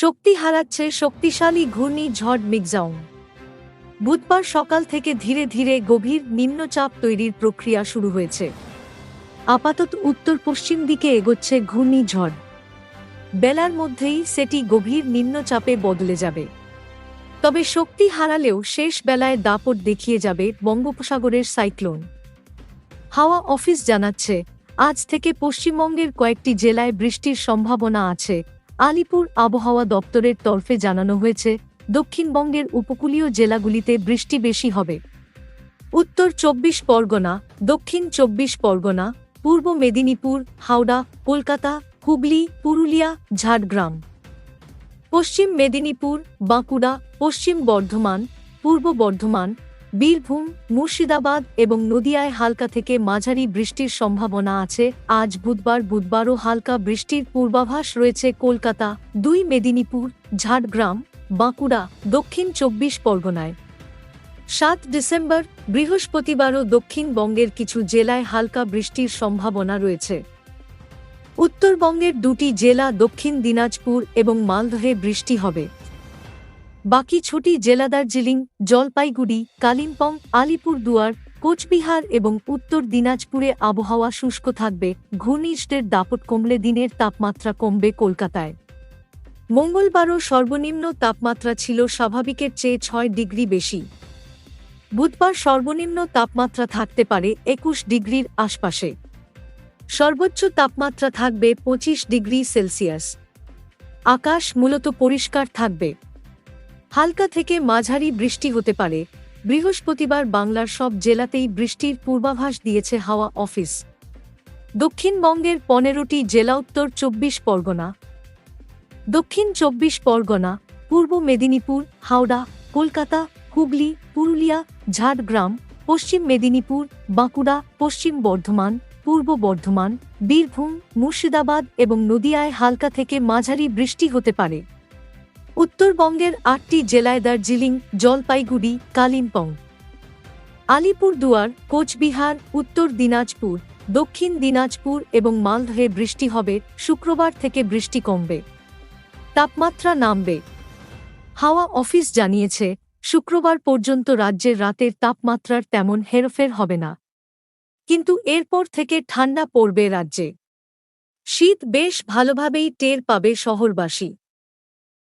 শক্তি হারাচ্ছে শক্তিশালী ঘূর্ণিঝড় মিগজাউন বুধবার সকাল থেকে ধীরে ধীরে গভীর নিম্নচাপ তৈরির প্রক্রিয়া শুরু হয়েছে। আপাতত উত্তর পশ্চিম দিকে এগোচ্ছে ঘূর্ণিঝড় বেলার মধ্যেই সেটি গভীর নিম্নচাপে বদলে যাবে। তবে শক্তি হারালেও শেষ বেলায় দাপট দেখিয়ে যাবে বঙ্গোপসাগরের সাইক্লোন। হাওয়া অফিস জানাচ্ছে, আজ থেকে পশ্চিমবঙ্গের কয়েকটি জেলায় বৃষ্টির সম্ভাবনা আছে। আলিপুর আবহাওয়া দপ্তরের তরফে জানানো হয়েছে, দক্ষিণবঙ্গের উপকূলীয় জেলাগুলিতে বৃষ্টি বেশি হবে। উত্তর চব্বিশ পরগনা, দক্ষিণ চব্বিশ পরগনা, পূর্ব মেদিনীপুর, হাওড়া, কলকাতা, হুগলি, পুরুলিয়া, ঝাড়গ্রাম। পশ্চিম মেদিনীপুর, বাঁকুড়া, পশ্চিম বর্ধমান, পূর্ব বর্ধমান বীরভূম, মুর্শিদাবাদ এবং নদিয়ায় হালকা থেকে মাঝারি বৃষ্টির সম্ভাবনা আছে। আজ বুধবার বুধবারও হালকা বৃষ্টির পূর্বাভাস রয়েছে কলকাতা, দুই মেদিনীপুর, ঝাড়গ্রাম, বাঁকুড়া, দক্ষিণ চব্বিশ পরগনায়। সাত ডিসেম্বর বৃহস্পতিবারও দক্ষিণবঙ্গের কিছু জেলায় হালকা বৃষ্টির সম্ভাবনা রয়েছে। উত্তরবঙ্গের দুটি জেলা দক্ষিণ দিনাজপুর এবং মালদহে বৃষ্টি হবে। বাকি ছুটি জেলা দার্জিলিং, জলপাইগুড়ি, কালিম্পং, আলিপুরদুয়ার, কোচবিহার এবং উত্তর দিনাজপুরে আবহাওয়া শুষ্ক থাকবে। ঘূর্ণিঝড়ের দাপট কমলে দিনের তাপমাত্রা কমবে কলকাতায়। মঙ্গলবারও সর্বনিম্ন তাপমাত্রা ছিল স্বাভাবিকের চেয়ে ছয় ডিগ্রি বেশি। বুধবার সর্বনিম্ন তাপমাত্রা থাকতে পারে একুশ ডিগ্রির আশপাশে। সর্বোচ্চ তাপমাত্রা থাকবে পঁচিশ ডিগ্রি সেলসিয়াস। আকাশ মূলত পরিষ্কার থাকবে। হালকা থেকে মাঝারি বৃষ্টি হতে পারে। বৃহস্পতিবার বাংলার সব জেলাতেই বৃষ্টির পূর্বাভাস দিয়েছে হাওয়া অফিস। দক্ষিণবঙ্গের পনেরোটি জেলা উত্তর চব্বিশ পরগনা। দক্ষিণ চব্বিশ পরগনা, পূর্ব মেদিনীপুর, হাওড়া, কলকাতা, হুগলি, পুরুলিয়া, ঝাড়গ্রাম, পশ্চিম মেদিনীপুর, বাঁকুড়া, পশ্চিম বর্ধমান, পূর্ব বর্ধমান, বীরভূম, মুর্শিদাবাদ এবং নদিয়ায় হালকা থেকে মাঝারি বৃষ্টি হতে পারে। উত্তরবঙ্গের আটটি জেলায় দার্জিলিং, জলপাইগুড়ি, কালিম্পং। আলিপুরদুয়ার কোচবিহার, উত্তর দিনাজপুর, দক্ষিণ দিনাজপুর এবং মালদহে বৃষ্টি হবে, শুক্রবার থেকে বৃষ্টি কমবে। তাপমাত্রা নামবে। হাওয়া অফিস জানিয়েছে, শুক্রবার পর্যন্ত রাজ্যের রাতের তাপমাত্রার তেমন হেরফের হবে না। কিন্তু এরপর থেকে ঠান্ডা পড়বে রাজ্যে। শীত বেশ ভালোভাবেই টের পাবে শহরবাসী।